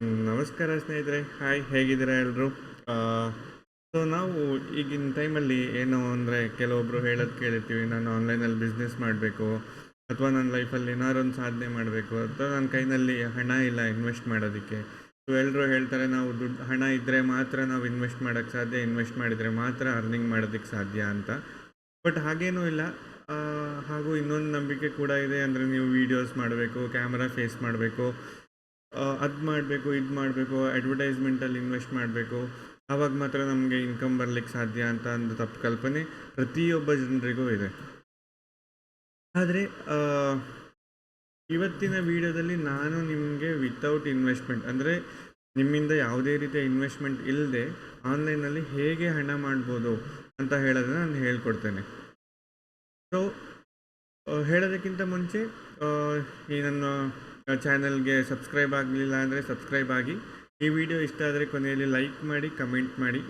ನಮಸ್ಕಾರ ಸ್ನೇಹಿತರೆ. ಹಾಯ್ ಹೇಗಿದ್ದೀರಾ ಎಲ್ಲರೂ ಸೊ ನಾವು ಈಗಿನ ಟೈಮಲ್ಲಿ ಏನು ಅಂದರೆ ಕೆಲವೊಬ್ಬರು ಹೇಳೋದು ಕೇಳಿರ್ತೀವಿ, ನಾನು ಆನ್ಲೈನಲ್ಲಿ ಬಿಸ್ನೆಸ್ ಮಾಡಬೇಕು, ಅಥವಾ ನನ್ನ ಲೈಫಲ್ಲಿ ಏನಾದ್ರು ಒಂದು ಸಾಧನೆ ಮಾಡಬೇಕು, ಅಥವಾ ನನ್ನ ಕೈನಲ್ಲಿ ಹಣ ಇಲ್ಲ ಇನ್ವೆಸ್ಟ್ ಮಾಡೋದಕ್ಕೆ. ಸೊ ಎಲ್ಲರೂ ಹೇಳ್ತಾರೆ ನಾವು ದುಡ್ಡು ಹಣ ಇದ್ದರೆ ಮಾತ್ರ ನಾವು ಇನ್ವೆಸ್ಟ್ ಮಾಡೋಕ್ಕೆ ಸಾಧ್ಯ ಇನ್ವೆಸ್ಟ್ ಮಾಡಿದರೆ ಮಾತ್ರ ಅರ್ನಿಂಗ್ ಮಾಡೋದಕ್ಕೆ ಸಾಧ್ಯ ಅಂತ. ಬಟ್ ಹಾಗೇನೂ ಇಲ್ಲ. ಹಾಗೂ ಇನ್ನೊಂದು ನಂಬಿಕೆ ಕೂಡ ಇದೆ. ಅಂದರೆ ನೀವು ವೀಡಿಯೋಸ್ ಮಾಡಬೇಕು ಕ್ಯಾಮ್ರಾ ಫೇಸ್ ಮಾಡಬೇಕು ಅದು ಮಾಡಬೇಕು, ಇದು ಮಾಡಬೇಕು ಅಡ್ವರ್ಟೈಸ್ಮೆಂಟಲ್ಲಿ ಇನ್ವೆಸ್ಟ್ ಮಾಡಬೇಕು. ಆವಾಗ ಮಾತ್ರ ನಮಗೆ ಇನ್ಕಮ್ ಬರ್ಲಿಕ್ಕೆ ಸಾಧ್ಯ ಅಂತ ಒಂದು ತಪ್ಪು ಕಲ್ಪನೆ ಪ್ರತಿಯೊಬ್ಬ ಜನರಿಗೂ ಇದೆ. ಆದರೆ ಇವತ್ತಿನ ವಿಡಿಯೋದಲ್ಲಿ ನಾನು ನಿಮಗೆ ವಿತೌಟ್ ಇನ್ವೆಸ್ಟ್ಮೆಂಟ್ ಅಂದರೆ ನಿಮ್ಮಿಂದ ಯಾವುದೇ ರೀತಿಯ ಇನ್ವೆಸ್ಟ್ಮೆಂಟ್ ಇಲ್ಲದೆ ಆನ್ಲೈನಲ್ಲಿ ಹೇಗೆ ಹಣ ಮಾಡ್ಬೋದು ಅಂತ ಹೇಳೋದನ್ನ ನಾನು ಹೇಳ್ಕೊಡ್ತೇನೆ. ಸೊ ಹೇಳೋದಕ್ಕಿಂತ ಮುಂಚೆ ಈ ನನ್ನ ಚಾನಲ್ಗೆ ಸಬ್ಸ್ಕ್ರೈಬ್ ಆಗಲಿಲ್ಲ ಅಂದರೆ ಸಬ್ಸ್ಕ್ರೈಬ್ ಆಗಿ. ಈ ವಿಡಿಯೋ ಇಷ್ಟ ಆದರೆ ಕೊನೆಯಲ್ಲಿ ಲೈಕ್ ಮಾಡಿ, ಕಮೆಂಟ್ ಮಾಡಿ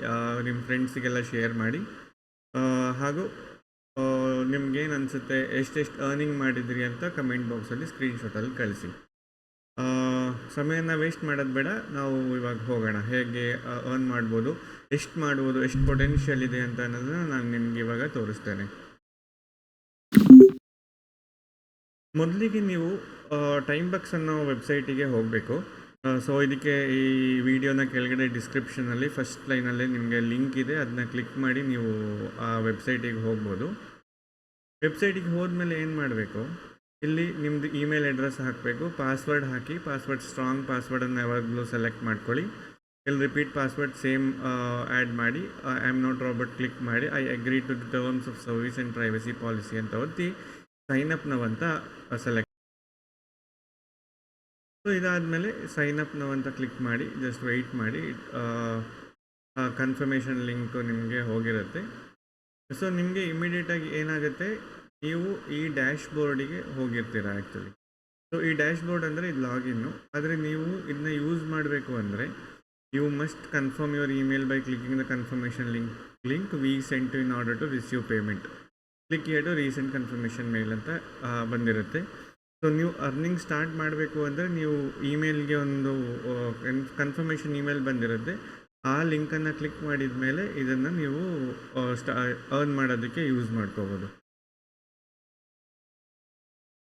ನಿಮ್ಮ ಫ್ರೆಂಡ್ಸಿಗೆಲ್ಲ ಶೇರ್ ಮಾಡಿ. ಹಾಗೂ ನಿಮ್ಗೇನು ಅನಿಸುತ್ತೆ, ಎಷ್ಟೆಷ್ಟು ಅರ್ನಿಂಗ್ ಮಾಡಿದ್ರಿ ಅಂತ ಕಮೆಂಟ್ ಬಾಕ್ಸಲ್ಲಿ ಸ್ಕ್ರೀನ್ಶಾಟಲ್ಲಿ ಕಳಿಸಿ. ಸಮಯನ ವೇಸ್ಟ್ ಮಾಡೋದು ಬೇಡ, ನಾವು ಇವಾಗ ಹೋಗೋಣ. ಹೇಗೆ ಅರ್ನ್ ಮಾಡ್ಬೋದು, ಎಷ್ಟು ಮಾಡ್ಬೋದು, ಎಷ್ಟು ಪೊಟೆನ್ಷಿಯಲ್ ಇದೆ ಅಂತ ಅನ್ನೋದನ್ನ ನಾನು ನಿಮ್ಗೆ ಇವಾಗ ತೋರಿಸ್ತೇನೆ. ಮೊದಲಿಗೆ ನೀವು ಟೈಮ್ ಬಕ್ಸ್ ಅನ್ನೋ ವೆಬ್ಸೈಟಿಗೆ ಹೋಗಬೇಕು. ಸೊ ಇದಕ್ಕೆ ಈ ವಿಡಿಯೋನ ಕೆಳಗಡೆ ಡಿಸ್ಕ್ರಿಪ್ಷನಲ್ಲಿ ಫಸ್ಟ್ ಲೈನಲ್ಲೇ ನಿಮಗೆ ಲಿಂಕ್ ಇದೆ. ಅದನ್ನ ಕ್ಲಿಕ್ ಮಾಡಿ ನೀವು ಆ ವೆಬ್ಸೈಟಿಗೆ ಹೋಗ್ಬೋದು. ವೆಬ್ಸೈಟಿಗೆ ಹೋದ್ಮೇಲೆ ಏನು ಮಾಡಬೇಕು? ಇಲ್ಲಿ ನಿಮ್ಮದು ಇಮೇಲ್ ಅಡ್ರೆಸ್ ಹಾಕಬೇಕು. ಪಾಸ್ವರ್ಡ್ ಹಾಕಿ ಪಾಸ್ವರ್ಡ್ ಸ್ಟ್ರಾಂಗ್ ಪಾಸ್ವರ್ಡನ್ನು ಯಾವಾಗಲೂ ಸೆಲೆಕ್ಟ್ ಮಾಡ್ಕೊಳ್ಳಿ. ಇಲ್ಲಿ ರಿಪೀಟ್ ಪಾಸ್ವರ್ಡ್ ಸೇಮ್ ಆ್ಯಡ್ ಮಾಡಿ I am not robot click ಮಾಡಿ. I agree to the terms of service and privacy policy ಅಂತ ಒತ್ತಿ. ಸೈನ್ ಅಪ್ ನವ್ ಅಂತ ಸೆಲೆಕ್ಟ್ ಸೊ ಅಪ್ ನವ್ ಅಂತ ಕ್ಲಿಕ್ ಮಾಡಿ ಜಸ್ಟ್ ವೆಯ್ಟ್ ಮಾಡಿ ಕನ್ಫರ್ಮೇಷನ್ ಲಿಂಕು ನಿಮಗೆ ಹೋಗಿರುತ್ತೆ. ಸೊ ನಿಮಗೆ ಇಮಿಡಿಯೇಟಾಗಿ ಏನಾಗುತ್ತೆ? ನೀವು ಈ ಡ್ಯಾಶ್ ಬೋರ್ಡಿಗೆ ಹೋಗಿರ್ತೀರ ಆ್ಯಕ್ಚುಲಿ ಸೊ ಈ ಡ್ಯಾಶ್ ಬೋರ್ಡ್ ಅಂದರೆ ಇದು ಲಾಗಿನ್ನು ಆದರೆ ನೀವು ಇದನ್ನ ಯೂಸ್ ಮಾಡಬೇಕು ಅಂದರೆ you must confirm your email by clicking the confirmation link link we sent in order to receive payment click to resend confirmation mail ಅಂತ ಬಂದಿರುತ್ತೆ. ಸೊ ನೀವು ಅರ್ನಿಂಗ್ ಸ್ಟಾರ್ಟ್ ಮಾಡಬೇಕು ಅಂದರೆ ನೀವು ಇಮೇಲ್ಗೆ ಒಂದು ಕನ್ಫರ್ಮೇಷನ್ ಇಮೇಲ್ ಬಂದಿರುತ್ತೆ. ಆ ಲಿಂಕನ್ನು ಕ್ಲಿಕ್ ಮಾಡಿದ ಮೇಲೆ ಇದನ್ನು ನೀವು ಸ್ಟಾ, ಅರ್ನ್ ಮಾಡೋದಕ್ಕೆ ಯೂಸ್ ಮಾಡ್ಕೋಬೋದು.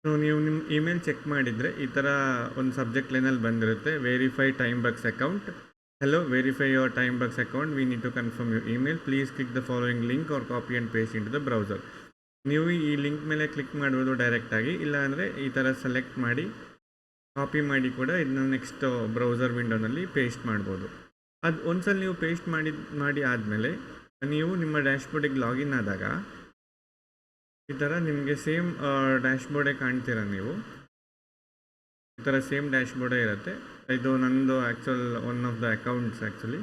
ಸೊ ನೀವು ನಿಮ್ಮ ಇಮೇಲ್ ಚೆಕ್ ಮಾಡಿದರೆ ಈ ಥರ ಒಂದು ಸಬ್ಜೆಕ್ಟ್ ಲೈನಲ್ಲಿ ಬಂದಿರುತ್ತೆ. Verify TimeBucks account hello verify your TimeBucks account we need to confirm you email please click the following link or copy and paste into the browser ನೀವು ಈ ಲಿಂಕ್ ಮೇಲೆ ಕ್ಲಿಕ್ ಮಾಡ್ಬೋದು ಡೈರೆಕ್ಟಾಗಿ ಇಲ್ಲಾಂದರೆ ಈ ಥರ ಸೆಲೆಕ್ಟ್ ಮಾಡಿ ಕಾಪಿ ಮಾಡಿ ಕೂಡ ಇದನ್ನ ನೆಕ್ಸ್ಟ್ ಬ್ರೌಸರ್ ವಿಂಡೋನಲ್ಲಿ ಪೇಸ್ಟ್ ಮಾಡ್ಬೋದು. ಅದು ಒಂದ್ಸಲ ನೀವು ಪೇಸ್ಟ್ ಮಾಡಿ ಮಾಡಿ ಆದಮೇಲೆ ನೀವು ನಿಮ್ಮ ಡ್ಯಾಶ್ಬೋರ್ಡಿಗೆ ಲಾಗಿನ್ ಆದಾಗ ಈ ಥರ ನಿಮಗೆ ಸೇಮ್ ಡ್ಯಾಶ್ಬೋರ್ಡೇ ಕಾಣ್ತೀರ ನೀವು? ಈ ಥರ ಸೇಮ್ ಡ್ಯಾಶ್ಬೋರ್ಡೇ ಇರುತ್ತೆ. ಇದು ನಂದು actual one of the accounts actually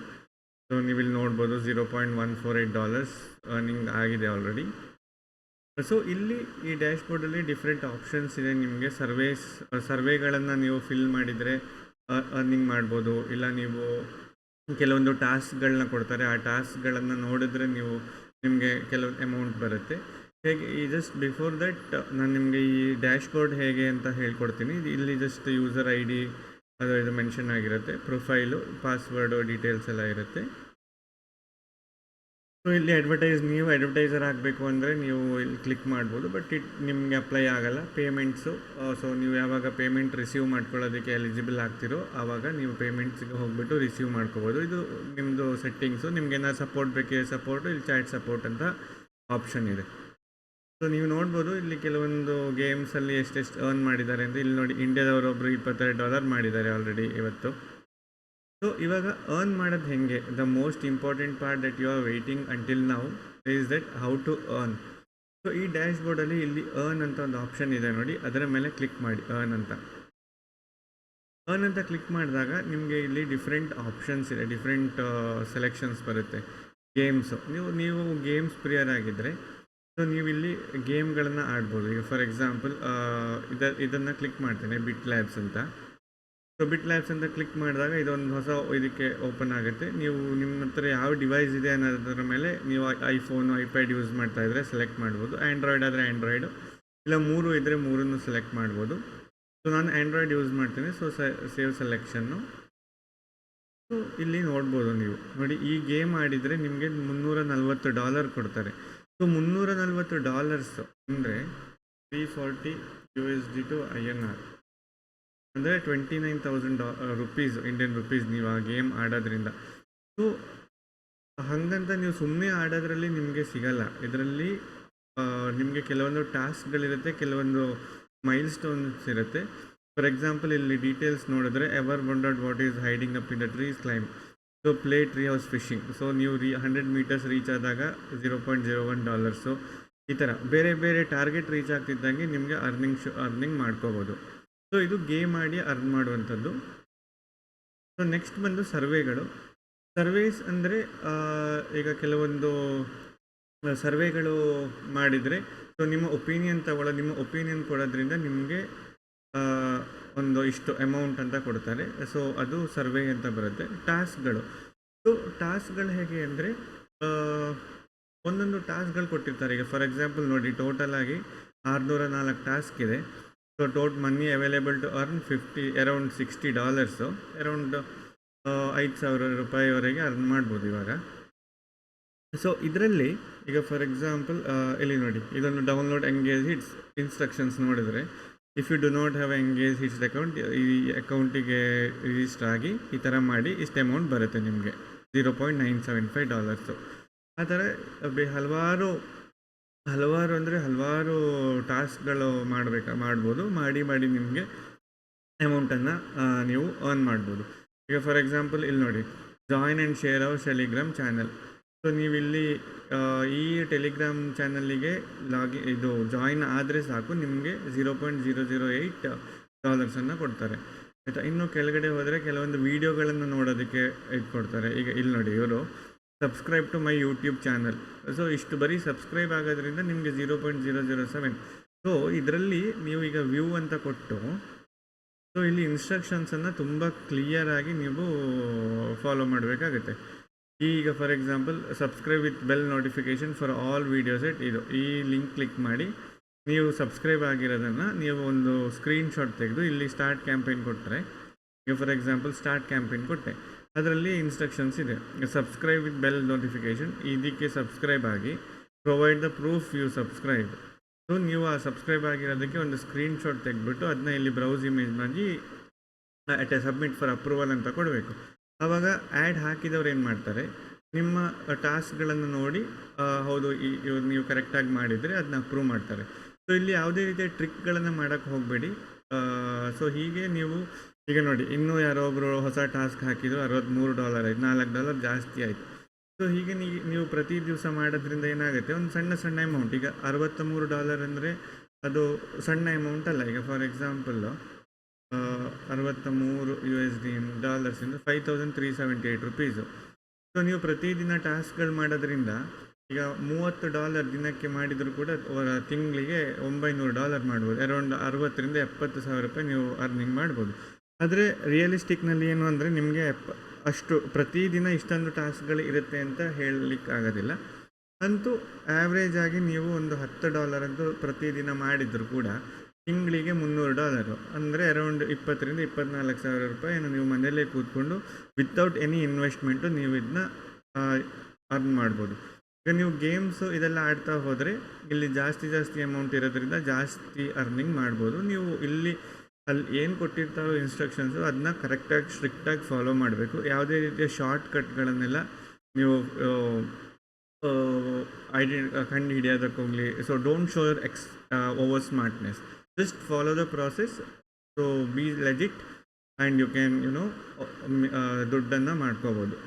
so ನೀವು ಇಲ್ಲಿ ನೋಡ್ಬೋದು zero point one four eight dollars earning ಆಗಿದೆ ಆಲ್ರೆಡಿ ಸೊ ಇಲ್ಲಿ ಈ ಡ್ಯಾಶ್ಬೋರ್ಡಲ್ಲಿ ಡಿಫ್ರೆಂಟ್ ಆಪ್ಷನ್ಸ್ ಇದೆ ನಿಮಗೆ. ಸರ್ವೇಸ್ ಸರ್ವೆಗಳನ್ನು ನೀವು ಫಿಲ್ ಮಾಡಿದರೆ ಅರ್ನಿಂಗ್ ಮಾಡ್ಬೋದು. ಇಲ್ಲ ನೀವು ಕೆಲವೊಂದು ಟಾಸ್ಕ್ಗಳನ್ನ ಕೊಡ್ತಾರೆ. ಆ ಟಾಸ್ಕ್ಗಳನ್ನು ನೋಡಿದ್ರೆ ನೀವು ನಿಮಗೆ ಕೆಲವು ಅಮೌಂಟ್ ಬರುತ್ತೆ. ಹೇಗೆ, ಈ ಜಸ್ಟ್ ಬಿಫೋರ್ ದಟ್ ನಾನು ನಿಮಗೆ ಈ ಡ್ಯಾಶ್ಬೋರ್ಡ್ ಹೇಗೆ ಅಂತ ಹೇಳ್ಕೊಡ್ತೀನಿ. ಇಲ್ಲಿ ಜಸ್ಟ್ ಯೂಸರ್ ಐ ಡಿ ಅದು ಇದು ಮೆನ್ಷನ್ ಆಗಿರುತ್ತೆ. ಪ್ರೊಫೈಲು ಪಾಸ್ವರ್ಡು ಡೀಟೇಲ್ಸ್ ಎಲ್ಲ ಇರುತ್ತೆ. ಸೊ ಇಲ್ಲಿ ಅಡ್ವರ್ಟೈಸ್ ನೀವು ಅಡ್ವರ್ಟೈಸರ್ ಆಗಬೇಕು ಅಂದರೆ ನೀವು ಇಲ್ಲಿ ಕ್ಲಿಕ್ ಮಾಡ್ಬೋದು ಬಟ್ ಇಟ್ ನಿಮಗೆ ಅಪ್ಲೈ ಆಗಲ್ಲ. ಪೇಮೆಂಟ್ಸು ಸೊ ನೀವು ಯಾವಾಗ ಪೇಮೆಂಟ್ ರಿಸೀವ್ ಮಾಡ್ಕೊಳ್ಳೋದಕ್ಕೆ ಎಲಿಜಿಬಲ್ ಆಗ್ತಿರೋ, ಆವಾಗ ನೀವು ಪೇಮೆಂಟ್ಸ್ಗೆ ಹೋಗ್ಬಿಟ್ಟು ರಿಸೀವ್ ಮಾಡ್ಕೋಬೋದು. ಇದು ನಿಮ್ಮದು ಸೆಟ್ಟಿಂಗ್ಸು ನಿಮ್ಗೆ ಏನಾದ್ರು ಸಪೋರ್ಟ್ ಬೇಕಿದೆ ಸಪೋರ್ಟು ಇಲ್ಲಿ ಚಾಟ್ ಸಪೋರ್ಟ್ ಅಂತ ಆಪ್ಷನ್ ಇದೆ. ಸೊ ನೀವು ನೋಡ್ಬೋದು, ಇಲ್ಲಿ ಕೆಲವೊಂದು ಗೇಮ್ಸಲ್ಲಿ ಎಷ್ಟೆಷ್ಟು ಅರ್ನ್ ಮಾಡಿದ್ದಾರೆ ಅಂತ. ಇಲ್ಲಿ ನೋಡಿ ಇಂಡಿಯಾದವರೊಬ್ಬರು ಇಪ್ಪತ್ತೆರಡು ಡಾಲರ್ ಮಾಡಿದ್ದಾರೆ ಆಲ್ರೆಡಿ ಇವತ್ತು. ಸೊ ಇವಾಗ ಅರ್ನ್ ಮಾಡೋದು ಹೆಂಗೆ? The most important part that you are waiting until ನಾವು is that how to earn so ಈ ಡ್ಯಾಶ್ ಬೋರ್ಡಲ್ಲಿ ಇಲ್ಲಿ ಅರ್ನ್ ಅಂತ ಒಂದು ಆಪ್ಷನ್ ಇದೆ ನೋಡಿ. ಅದರ ಮೇಲೆ ಕ್ಲಿಕ್ ಮಾಡಿ ಅರ್ನ್ ಅಂತ. ಅರ್ನ್ ಅಂತ ಕ್ಲಿಕ್ ಮಾಡಿದಾಗ ನಿಮಗೆ ಇಲ್ಲಿ ಡಿಫ್ರೆಂಟ್ ಆಪ್ಷನ್ಸ್ ಇದೆ. ಡಿಫ್ರೆಂಟ್ ಸೆಲೆಕ್ಷನ್ಸ್ ಬರುತ್ತೆ. ಗೇಮ್ಸು ನೀವು ನೀವು ಗೇಮ್ಸ್ ಪ್ರಿಯರ್ ಆಗಿದ್ದರೆ ಸೊ ನೀವು ಇಲ್ಲಿ ಗೇಮ್ಗಳನ್ನು ಆಡ್ಬೋದು. ಈಗ ಫಾರ್ ಎಕ್ಸಾಂಪಲ್ ಇದ, ಇದನ್ನು ಕ್ಲಿಕ್ ಮಾಡ್ತೇನೆ ಬಿಟ್ ಲ್ಯಾಬ್ಸ್ ಅಂತ. ಸೊ ಬಿಟ್ ಲ್ಯಾಬ್ಸ್ ಅಂತ ಕ್ಲಿಕ್ ಮಾಡಿದಾಗ ಇದೊಂದು ಹೊಸ ಇದಕ್ಕೆ ಓಪನ್ ಆಗುತ್ತೆ. ನೀವು ನಿಮ್ಮ ಹತ್ರ ಯಾವ ಡಿವೈಸ್ ಇದೆ ಅನ್ನೋದರ ಮೇಲೆ ನೀವು ಐಫೋನು ಐಪ್ಯಾಡ್ ಯೂಸ್ ಮಾಡ್ತಾ ಇದ್ದರೆ ಸೆಲೆಕ್ಟ್ ಮಾಡ್ಬೋದು. ಆ್ಯಂಡ್ರಾಯ್ಡ್ ಆದರೆ ಆ್ಯಂಡ್ರಾಯ್ಡು ಇಲ್ಲ ಮೂರು ಇದ್ದರೆ ಮೂರನ್ನು ಸೆಲೆಕ್ಟ್ ಮಾಡ್ಬೋದು. ಸೊ ನಾನು ಆ್ಯಂಡ್ರಾಯ್ಡ್ ಯೂಸ್ ಮಾಡ್ತೀನಿ. ಸೊ ಸೇವ್ ಸೆಲೆಕ್ಷನ್ನು ಸೊ ಇಲ್ಲಿ ನೋಡ್ಬೋದು ನೀವು. ನೋಡಿ, ಈ ಗೇಮ್ ಆಡಿದರೆ ನಿಮಗೆ ಮುನ್ನೂರ ನಲ್ವತ್ತು ಡಾಲರ್ ಕೊಡ್ತಾರೆ. ಸೊ ಮುನ್ನೂರ ನಲ್ವತ್ತು ಡಾಲರ್ಸ್ ಅಂದರೆ three forty U S D to I N R ಅಂದರೆ twenty nine thousand rupees Indian rupees ನೀವು ಆ ಗೇಮ್ ಆಡೋದ್ರಿಂದ. ಸೊ ಹಾಗಂತ ನೀವು ಸುಮ್ಮನೆ ಆಡೋದ್ರಲ್ಲಿ ನಿಮಗೆ ಸಿಗಲ್ಲ. ಇದರಲ್ಲಿ ನಿಮಗೆ ಕೆಲವೊಂದು ಟಾಸ್ಕ್ಗಳಿರುತ್ತೆ ಕೆಲವೊಂದು ಮೈಲ್ ಸ್ಟೋನ್ಸ್ ಇರುತ್ತೆ. ಫಾರ್ ಎಕ್ಸಾಂಪಲ್ ಇಲ್ಲಿ ಡೀಟೇಲ್ಸ್ ನೋಡಿದ್ರೆ ever wondered what is hiding up in the trees claim so play tree house fishing so ನೀವು ರೀ ಹಂಡ್ರೆಡ್ ಮೀಟರ್ಸ್ ರೀಚ್ ಆದಾಗ zero point zero one dollars ಈ ಥರ ಬೇರೆ ಬೇರೆ ಟಾರ್ಗೆಟ್ ರೀಚ್ ಆಗ್ತಿದ್ದಂಗೆ ನಿಮಗೆ ಅರ್ನಿಂಗ್ ಶು ಅರ್ನಿಂಗ್ ಮಾಡ್ಕೋಬೋದು. ಸೊ ಇದು ಗೇಮ್ ಮಾಡಿ ಅರ್ನ್ ಮಾಡುವಂಥದ್ದು. ಸೊ ನೆಕ್ಸ್ಟ್ ಬಂದು ಸರ್ವೆಗಳು. ಸರ್ವೇಸ್ ಅಂದರೆ ಈಗ ಕೆಲವೊಂದು ಸರ್ವೆಗಳು ಮಾಡಿದರೆ ಸೊ ನಿಮ್ಮ ಒಪಿನಿಯನ್ ತಗೊಳ್ಳೋ, ನಿಮ್ಮ ಒಪಿನಿಯನ್ ಕೊಡೋದ್ರಿಂದ ನಿಮಗೆ ಒಂದು ಇಷ್ಟು ಅಮೌಂಟ್ ಅಂತ ಕೊಡ್ತಾರೆ. ಸೊ ಅದು ಸರ್ವೆ ಅಂತ ಬರುತ್ತೆ. ಟಾಸ್ಕ್ಗಳು ಸೊ ಟಾಸ್ಕ್ಗಳು ಹೇಗೆ ಅಂದರೆ ಒಂದೊಂದು ಟಾಸ್ಕ್ಗಳು ಕೊಟ್ಟಿರ್ತಾರೆ. ಈಗ ಫಾರ್ ಎಕ್ಸಾಂಪಲ್ ನೋಡಿ ಟೋಟಲ್ ಆಗಿ ಆರುನೂರ ನಾಲ್ಕು ಟಾಸ್ಕ್ ಇದೆ. So total money available to earn fifty around sixty dollars around ಐದು ಸಾವಿರ ರೂಪಾಯಿವರೆಗೆ ಅರ್ನ್ ಮಾಡ್ಬೋದು ಇವಾಗ. ಸೊ ಇದರಲ್ಲಿ, ಈಗ ಫಾರ್ ಎಕ್ಸಾಂಪಲ್ ಇಲ್ಲಿ ನೋಡಿ, ಇದನ್ನು ಡೌನ್ಲೋಡ್ ಎಂಗೇಜ್ ಹಿಟ್ಸ್ ಇನ್ಸ್ಟ್ರಕ್ಷನ್ಸ್ ನೋಡಿದರೆ if you do not have EngageHits account ಈ ಅಕೌಂಟಿಗೆ ರಿಜಿಸ್ಟರ್ ಆಗಿ ಈ ಥರ ಮಾಡಿ ಇಷ್ಟು ಅಮೌಂಟ್ ಬರುತ್ತೆ ನಿಮಗೆ. Zero point nine seven five dollars ಆ ಥರ ಹಲವಾರು ಹಲವಾರು ಅಂದರೆ ಹಲವಾರು ಟಾಸ್ಕ್ಗಳು ಮಾಡಬೇಕಾ, ಮಾಡ್ಬೋದು. ಮಾಡಿ ಮಾಡಿ ನಿಮಗೆ ಅಮೌಂಟನ್ನು ನೀವು ಅರ್ನ್ ಮಾಡ್ಬೋದು. ಈಗ ಫಾರ್ ಎಕ್ಸಾಂಪಲ್ ಇಲ್ಲಿ ನೋಡಿ join and share our Telegram channel so ನೀವಿಲ್ಲಿ ಈ ಟೆಲಿಗ್ರಾಮ್ ಚಾನಲ್ಲಿಗೆ ಲಾಗಿ ಇದು ಜಾಯಿನ್ ಆದರೆ ಸಾಕು. ನಿಮಗೆ zero point zero zero eight ಡಾಲರ್ಸನ್ನು ಕೊಡ್ತಾರೆ. ಆಯಿತಾ? ಇನ್ನು ಕೆಳಗಡೆ ಹೋದರೆ ಕೆಲವೊಂದು ವೀಡಿಯೋಗಳನ್ನು ನೋಡೋದಕ್ಕೆ ಇದು ಕೊಡ್ತಾರೆ ಈಗ ಇಲ್ಲಿ ನೋಡಿ ಇವರು. Subscribe to my YouTube channel so ಇಷ್ಟು ಬರೀ ಸಬ್ಸ್ಕ್ರೈಬ್ ಆಗೋದ್ರಿಂದ ನಿಮಗೆ zero point zero zero seven so ಇದರಲ್ಲಿ ನೀವು ಈಗ ವ್ಯೂ ಅಂತ ಕೊಟ್ಟು ಸೊ ಇಲ್ಲಿ ಇನ್ಸ್ಟ್ರಕ್ಷನ್ಸನ್ನು ತುಂಬ ಕ್ಲಿಯರಾಗಿ ನೀವು ಫಾಲೋ ಮಾಡಬೇಕಾಗುತ್ತೆ. ಈಗ for example subscribe with bell notification for all videos it ಇದು. ಈ ಲಿಂಕ್ ಕ್ಲಿಕ್ ಮಾಡಿ, ನೀವು ಸಬ್ಸ್ಕ್ರೈಬ್ ಆಗಿರೋದನ್ನು ನೀವು ಒಂದು ಸ್ಕ್ರೀನ್ಶಾಟ್ ತೆಗೆದು ಇಲ್ಲಿ ಸ್ಟಾರ್ಟ್ ಕ್ಯಾಂಪೇನ್ ಕೊಟ್ಟರೆ ಈಗ ಫಾರ್ ಎಕ್ಸಾಂಪಲ್ ಸ್ಟಾರ್ಟ್ ಕ್ಯಾಂಪೇನ್ ಕೊಟ್ಟೆ. ಅದರಲ್ಲಿ ಇನ್ಸ್ಟ್ರಕ್ಷನ್ಸ್ ಇದೆ. ಸಬ್ಸ್ಕ್ರೈಬ್ ವಿತ್ ಬೆಲ್ ನೋಟಿಫಿಕೇಷನ್ ಇದಕ್ಕೆ ಸಬ್ಸ್ಕ್ರೈಬ್ ಆಗಿ provide the proof you subscribe so ನೀವು ಆ ಸಬ್ಸ್ಕ್ರೈಬ್ ಆಗಿರೋದಕ್ಕೆ ಒಂದು ಸ್ಕ್ರೀನ್ಶಾಟ್ ತೆಗೆದ್ಬಿಟ್ಟು ಅದನ್ನ ಇಲ್ಲಿ ಬ್ರೌಸ್ ಇಮೇಜ್ ಮಾಡಿ at a submit for approval ಅಂತ ಕೊಡಬೇಕು. ಆವಾಗ ಆ್ಯಡ್ ಹಾಕಿದವ್ರು ಏನು ಮಾಡ್ತಾರೆ? ನಿಮ್ಮ ಟಾಸ್ಕ್ಗಳನ್ನು ನೋಡಿ ಹೌದು, ಈ ನೀವು ಕರೆಕ್ಟಾಗಿ ಮಾಡಿದರೆ ಅದನ್ನ ಅಪ್ರೂವ್ ಮಾಡ್ತಾರೆ. ಸೊ ಇಲ್ಲಿ ಯಾವುದೇ ರೀತಿಯ ಟ್ರಿಕ್ಗಳನ್ನು ಮಾಡೋಕ್ಕೆ ಹೋಗಬೇಡಿ. ಸೊ ಹೀಗೆ ನೀವು, ಈಗ ನೋಡಿ, ಇನ್ನೂ ಯಾರೋ ಒಬ್ಬರು ಹೊಸ ಟಾಸ್ಕ್ ಹಾಕಿದ್ರು ಅರವತ್ತ್ಮೂರು ಡಾಲರ್ ಆಯಿತು, ನಾಲ್ಕು ಡಾಲರ್ ಜಾಸ್ತಿ ಆಯಿತು. ಸೊ ಹೀಗೆ ನೀವು ಪ್ರತಿ ದಿವಸ ಮಾಡೋದ್ರಿಂದ ಏನಾಗುತ್ತೆ, ಒಂದು ಸಣ್ಣ ಸಣ್ಣ ಅಮೌಂಟ್ ಈಗ ಅರವತ್ತ ಮೂರು ಡಾಲರ್ ಅಂದರೆ ಅದು ಸಣ್ಣ ಅಮೌಂಟ್ ಅಲ್ಲ, ಈಗ ಫಾರ್ ಎಕ್ಸಾಂಪಲ್ಲು ಅರವತ್ತ ಮೂರು U S D ಡಾಲರ್ಸಿಂದ five thousand three seventy eight rupees so ನೀವು ಪ್ರತಿದಿನ ಟಾಸ್ಕ್ಗಳು ಮಾಡೋದ್ರಿಂದ ಈಗ ಮೂವತ್ತು ಡಾಲರ್ ದಿನಕ್ಕೆ ಮಾಡಿದರೂ ಕೂಡ ತಿಂಗಳಿಗೆ ಒಂಬೈನೂರು ಡಾಲರ್ ಮಾಡ್ಬೋದು. ಅರೌಂಡ್ ಅರವತ್ತರಿಂದ ಎಪ್ಪತ್ತು ಸಾವಿರ ರೂಪಾಯಿ ನೀವು ಅರ್ನಿಂಗ್ ಮಾಡ್ಬೋದು. ಆದರೆ ರಿಯಲಿಸ್ಟಿಕ್ನಲ್ಲಿ ಏನು ಅಂದರೆ ನಿಮಗೆ ಅಷ್ಟು ಪ್ರತಿದಿನ ಇಷ್ಟೊಂದು ಟಾಸ್ಕ್ಗಳು ಇರುತ್ತೆ ಅಂತ ಹೇಳಲಿಕ್ಕೆ ಆಗೋದಿಲ್ಲ ಅಂತೂ ಆ್ಯಾವ್ರೇಜ್ ಆಗಿ ನೀವು ಒಂದು ಹತ್ತು ಡಾಲರ್ ಅಂತೂ ಪ್ರತಿದಿನ ಮಾಡಿದರೂ ಕೂಡ ತಿಂಗಳಿಗೆ ಮುನ್ನೂರು ಡಾಲರು. ಅಂದರೆ ಅರೌಂಡ್ ಇಪ್ಪತ್ತರಿಂದ ಇಪ್ಪತ್ನಾಲ್ಕು ಸಾವಿರ ರೂಪಾಯಿಯನ್ನು ನೀವು ಮನೆಯಲ್ಲೇ ಕೂತ್ಕೊಂಡು ವಿತೌಟ್ ಎನಿ ಇನ್ವೆಸ್ಟ್ಮೆಂಟು ನೀವು ಇದನ್ನ ಅರ್ನ್ ಮಾಡ್ಬೋದು. ಈಗ ನೀವು ಗೇಮ್ಸು ಇದೆಲ್ಲ ಆಡ್ತಾ ಹೋದರೆ ಇಲ್ಲಿ ಜಾಸ್ತಿ ಜಾಸ್ತಿ ಅಮೌಂಟ್ ಇರೋದ್ರಿಂದ ಜಾಸ್ತಿ ಅರ್ನಿಂಗ್ ಮಾಡ್ಬೋದು. ನೀವು ಇಲ್ಲಿ ಅಲ್ಲಿ ಏನು ಕೊಟ್ಟಿರ್ತಾರೋ ಇನ್ಸ್ಟ್ರಕ್ಷನ್ಸು ಅದನ್ನ ಕರೆಕ್ಟಾಗಿ ಸ್ಟ್ರಿಕ್ಟಾಗಿ ಫಾಲೋ ಮಾಡಬೇಕು. ಯಾವುದೇ ರೀತಿಯ ಶಾರ್ಟ್ ಕಟ್ಗಳನ್ನೆಲ್ಲ ನೀವು ಐಡಿ ಕಂಡು ಹಿಡಿಯೋದಕ್ಕೆ ಹೋಗಲಿ. So don't show your ex over smartness just follow the process so be legit and you can you know ದುಡ್ಡನ್ನು ಮಾಡ್ಕೋಬೋದು.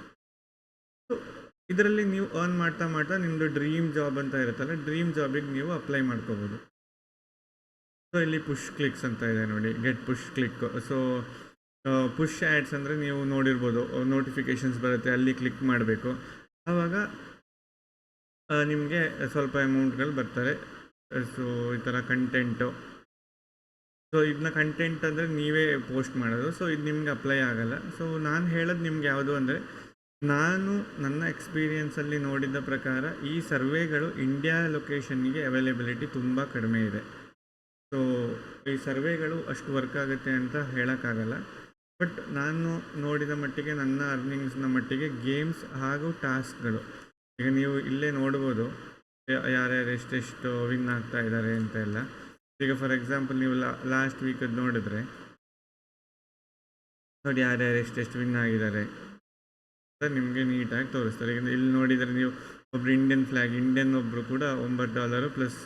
ಇದರಲ್ಲಿ ನೀವು ಅರ್ನ್ ಮಾಡ್ತಾ ಮಾಡ್ತಾ ನಿಮ್ಮದು ಡ್ರೀಮ್ ಜಾಬ್ ಅಂತ ಇರುತ್ತಲ್ಲ ಡ್ರೀಮ್ ಜಾಬಿಗೆ ನೀವು ಅಪ್ಲೈ ಮಾಡ್ಕೋಬೋದು. ಸೊ ಇಲ್ಲಿ ಪುಷ್ ಕ್ಲಿಕ್ಸ್ ಅಂತ ಇದೆ ನೋಡಿ. Get push click so push ads ಅಂದರೆ ನೀವು ನೋಡಿರ್ಬೋದು. ನೋಟಿಫಿಕೇಷನ್ಸ್ ಬರುತ್ತೆ, ಅಲ್ಲಿ ಕ್ಲಿಕ್ ಮಾಡಬೇಕು. ಆವಾಗ ನಿಮಗೆ ಸ್ವಲ್ಪ ಅಮೌಂಟ್ಗಳು ಬರ್ತಾರೆ. ಸೊ ಈ ಥರ ಕಂಟೆಂಟು ಸೊ ಇದನ್ನ ಕಂಟೆಂಟ್ ಅಂದರೆ ನೀವೇ ಪೋಸ್ಟ್ ಮಾಡೋದು. ಸೊ ಇದು ನಿಮ್ಗೆ ಅಪ್ಲೈ ಆಗಲ್ಲ. ಸೊ ನಾನು ಹೇಳೋದು ನಿಮ್ಗೆ ಯಾವುದು ಅಂದರೆ ನಾನು ನನ್ನ ಎಕ್ಸ್ಪೀರಿಯನ್ಸಲ್ಲಿ ನೋಡಿದ ಪ್ರಕಾರ ಈ ಸರ್ವೆಗಳು ಇಂಡಿಯಾ ಲೊಕೇಶನ್ಗೆ ಅವೈಲೇಬಿಲಿಟಿ ತುಂಬ ಕಡಿಮೆ ಇದೆ. ಸೊ ಈ ಸರ್ವೆಗಳು ಅಷ್ಟು ವರ್ಕ್ ಆಗುತ್ತೆ ಅಂತ ಹೇಳೋಕ್ಕಾಗಲ್ಲ. ಬಟ್ ನಾನು ನೋಡಿದ ಮಟ್ಟಿಗೆ, ನನ್ನ ಅರ್ನಿಂಗ್ಸ್ನ ಮಟ್ಟಿಗೆ ಗೇಮ್ಸ್ ಹಾಗೂ ಟಾಸ್ಕ್ಗಳು ಈಗ ನೀವು ಇಲ್ಲೇ ನೋಡ್ಬೋದು, ಯಾರ್ಯಾರು ಎಷ್ಟೆಷ್ಟು ವಿನ್ ಆಗ್ತಾ ಇದ್ದಾರೆ ಅಂತ ಎಲ್ಲ. ಈಗ ಫಾರ್ ಎಕ್ಸಾಂಪಲ್ ನೀವು ಲಾಸ್ಟ್ ವೀಕದ್ದು ನೋಡಿದ್ರೆ, ನೋಡಿ ಯಾರ್ಯಾರು ಎಷ್ಟೆಷ್ಟು ವಿನ್ ಆಗಿದ್ದಾರೆ. ನಿಮಗೆ ನೀಟಾಗಿ ತೋರಿಸ್ತಾರೆ. ಯಾಕಂದರೆ ಇಲ್ಲಿ ನೋಡಿದರೆ ನೀವು ಒಬ್ಬರು ಇಂಡಿಯನ್ ಫ್ಲ್ಯಾಗ್ ಇಂಡಿಯನ್ ಒಬ್ಬರು ಕೂಡ ಒಂಬತ್ತು ಡಾಲರು ಪ್ಲಸ್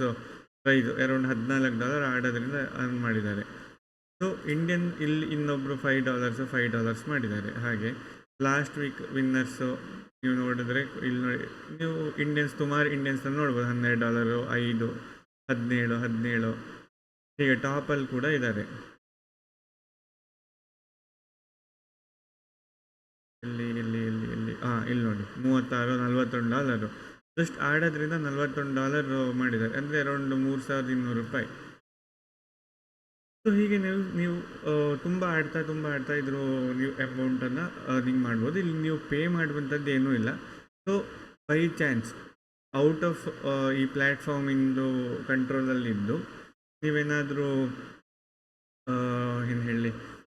ಪ್ರೈಸ್ ಅರೌಂಡ್ ಹದಿನಾಲ್ಕು ಡಾಲರ್ ಆಡೋದ್ರಿಂದ ಅರ್ನ್ ಮಾಡಿದ್ದಾರೆ. ಸೊ ಇಂಡಿಯನ್ ಇಲ್ಲಿ ಇನ್ನೊಬ್ಬರು ಫೈವ್ ಡಾಲರ್ಸ್ ಫೈವ್ ಡಾಲರ್ಸ್ ಮಾಡಿದ್ದಾರೆ. ಹಾಗೆ ಲಾಸ್ಟ್ ವೀಕ್ ವಿನ್ನರ್ಸು ನೀವು ನೋಡಿದ್ರೆ ಇಲ್ಲಿ ನೋಡಿ, ನೀವು ಇಂಡಿಯನ್ಸ್ ಸುಮಾರು ಇಂಡಿಯನ್ಸ್ ನೋಡ್ಬೋದು. ಹನ್ನೆರಡು ಡಾಲರು ಐದು, ಹದಿನೇಳು ಹದಿನೇಳು. ಹೀಗೆ ಟಾಪಲ್ಲಿ ಕೂಡ ಇದ್ದಾರೆ. ಇಲ್ಲಿ ಇಲ್ಲಿ ಹಾಂ ಇಲ್ಲಿ ನೋಡಿ, ಮೂವತ್ತಾರು, ನಲ್ವತ್ತೊಂದು ಡಾಲರು ಜಸ್ಟ್ ಆಡೋದ್ರಿಂದ ನಲ್ವತ್ತೊಂದು ಡಾಲರ್ ಮಾಡಿದ್ದಾರೆ. ಅಂದರೆ ಅರೌಂಡ್ ಮೂರು ಸಾವಿರದ ಇನ್ನೂರು ರೂಪಾಯಿ. ಸೊ ಹೀಗೆ ನೀವು ನೀವು ತುಂಬ ಆಡ್ತಾ ತುಂಬ ಆಡ್ತಾ ಇದ್ರು ನೀವು ಅಮೌಂಟನ್ನು ಅರ್ನಿಂಗ್ ಮಾಡ್ಬೋದು. ಇಲ್ಲಿ ನೀವು ಪೇ ಮಾಡುವಂಥದ್ದು ಏನೂ ಇಲ್ಲ. So by chance out of ಈ ಪ್ಲ್ಯಾಟ್ಫಾರ್ಮಿಂದು ಕಂಟ್ರೋಲಲ್ಲಿದ್ದು ನೀವೇನಾದರೂ ಏನು ಹೇಳಿ,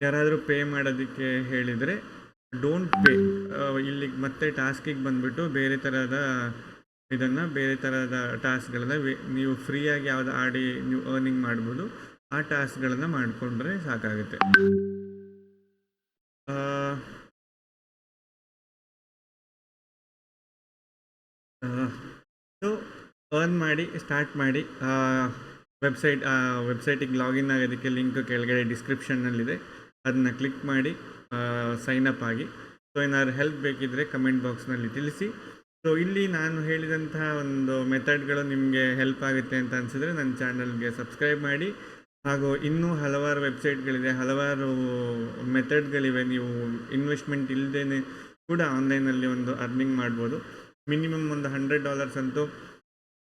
ಯಾರಾದರೂ ಪೇ ಮಾಡೋದಕ್ಕೆ ಹೇಳಿದರೆ ಡೋಂಟ್ ಪೇ ಇಲ್ಲಿ ಮತ್ತೆ ಟಾಸ್ಕಿಗೆ ಬಂದುಬಿಟ್ಟು ಬೇರೆ ಥರದ ಇದನ್ನು, ಬೇರೆ ಥರದ ಟಾಸ್ಕ್ಗಳನ್ನ ನೀವು ಫ್ರೀಯಾಗಿ ಯಾವ್ದು ಆಡಿ ನೀವು ಅರ್ನಿಂಗ್ ಮಾಡ್ಬೋದು, ಆ ಟಾಸ್ಕ್ಗಳನ್ನು ಮಾಡಿಕೊಂಡ್ರೆ ಸಾಕಾಗುತ್ತೆ. ಸೊ ಅರ್ನ್ ಮಾಡಿ ಸ್ಟಾರ್ಟ್ ಮಾಡಿ ವೆಬ್ಸೈಟ್ ವೆಬ್ಸೈಟಿಗೆ ಲಾಗಿನ್ ಆಗೋದಕ್ಕೆ ಲಿಂಕ್ ಕೆಳಗಡೆ ಡಿಸ್ಕ್ರಿಪ್ಷನ್ನಲ್ಲಿದೆ ಅದನ್ನ ಕ್ಲಿಕ್ ಮಾಡಿ ಸೈನ್ ಅಪ್ ಆಗಿ. ಸೊ ಏನಾದ್ರು ಹೆಲ್ಪ್ ಬೇಕಿದ್ದರೆ ಕಮೆಂಟ್ ಬಾಕ್ಸ್ನಲ್ಲಿ ತಿಳಿಸಿ. ಸೊ ಇಲ್ಲಿ ನಾನು ಹೇಳಿದಂತಹ ಒಂದು ಮೆಥಡ್ಗಳು ನಿಮಗೆ ಹೆಲ್ಪ್ ಆಗುತ್ತೆ ಅಂತ ಅನಿಸಿದ್ರೆ ನನ್ನ ಚಾನಲ್ಗೆ ಸಬ್ಸ್ಕ್ರೈಬ್ ಮಾಡಿ. ಹಾಗೂ ಇನ್ನೂ ಹಲವಾರು ವೆಬ್ಸೈಟ್ಗಳಿದೆ ಹಲವಾರು ಮೆಥಡ್ಗಳಿವೆ ನೀವು ಇನ್ವೆಸ್ಟ್ಮೆಂಟ್ ಇಲ್ಲದೇ ಕೂಡ ಆನ್ಲೈನಲ್ಲಿ ಒಂದು ಅರ್ನಿಂಗ್ ಮಾಡ್ಬೋದು. ಮಿನಿಮಮ್ ಒಂದು ಹಂಡ್ರೆಡ್ ಡಾಲರ್ಸ್ ಅಂತೂ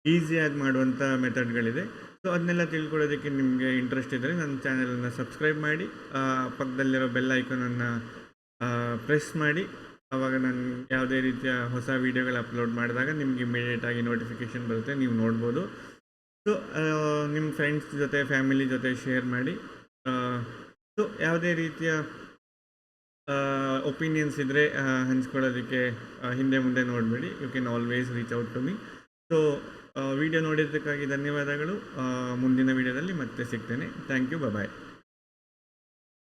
ಈಸಿಯಾಗಿ ಮಾಡುವಂಥ ಮೆಥಡ್ಗಳಿದೆ ಅದನ್ನೆಲ್ಲ ತಿಳ್ಕೊಳ್ಳೋದಕ್ಕೆ ನಿಮಗೆ ಇಂಟ್ರೆಸ್ಟ್ ಇದ್ದರೆ ನನ್ನ ಚಾನಲನ್ನು ಸಬ್ಸ್ಕ್ರೈಬ್ ಮಾಡಿ ಪಕ್ಕದಲ್ಲಿರೋ ಬೆಲ್ ಐಕಾನನ್ನು ಪ್ರೆಸ್ ಮಾಡಿ. ಆವಾಗ ನಾನು ಯಾವುದೇ ರೀತಿಯ ಹೊಸ ವೀಡಿಯೋಗಳು ಅಪ್ಲೋಡ್ ಮಾಡಿದಾಗ ನಿಮ್ಗೆ ಇಮಿಡಿಯೇಟಾಗಿ ನೋಟಿಫಿಕೇಷನ್ ಬರುತ್ತೆ, ನೀವು ನೋಡ್ಬೋದು. ಸೊ ನಿಮ್ಮ ಫ್ರೆಂಡ್ಸ್ ಜೊತೆ ಫ್ಯಾಮಿಲಿ ಜೊತೆ ಶೇರ್ ಮಾಡಿ ಸೊ ಯಾವುದೇ ರೀತಿಯ ಒಪಿನಿಯನ್ಸ್ ಇದ್ದರೆ ಹಂಚ್ಕೊಳ್ಳೋದಕ್ಕೆ ಹಿಂದೆ ಮುಂದೆ ನೋಡಬೇಡಿ. You can always reach out to me so video ನೋಡಿದ್ದಕ್ಕಾಗಿ ಧನ್ಯವಾದಗಳು. ಮುಂದಿನ ವಿಡಿಯೋದಲ್ಲಿ ಮತ್ತೆ ಸಿಗ್ತೇನೆ. Thank you bye